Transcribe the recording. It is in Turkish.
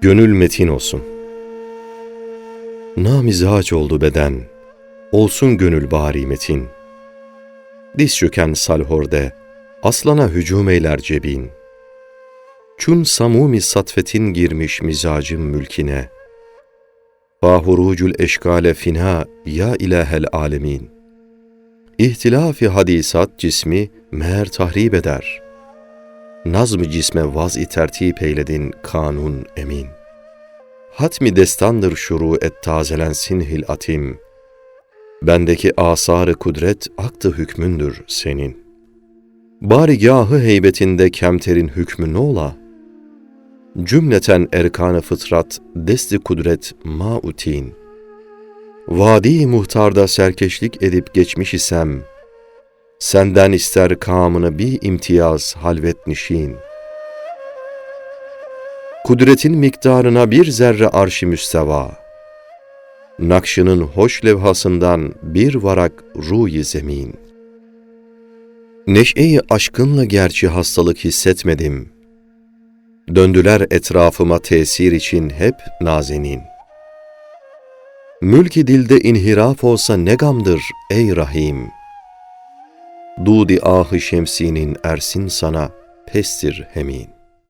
Gönül metin olsun. Namizaç oldu beden, olsun gönül bari metin. Diz çöken salhorde, aslana hücum eyler cebin. Çun samumi satfetin girmiş mizacın mülkine. Fahurucul eşkale fina ya ilahel alemin. İhtilafi hadisat cismi meğer tahrip eder. Nazm-ı cisme vaz-i tertip eyledin kanun emin. Hatmi destandır şuru et tazelensin hilatim. Bendeki asarı kudret aktı hükmündür senin. Barigahı heybetinde kemterin hükmü ne ola? Cümleten erkanı fıtrat desti kudret mautin. Vadi muhtarda serkeşlik edip geçmiş isem, Senden ister kamını bir imtiyaz halvet nişin. Kudretin miktarına bir zerre arşi müsteva. Nakşının hoş levhasından bir varak ruyi zemin. Neşeyi aşkınla gerçi hastalık hissetmedim. Döndüler etrafıma tesir için hep nazenin. Mülki dilde inhiraf olsa ne gamdır ey Rahim.'' Dudi ahı şemsinin ersin sana pestir hemin.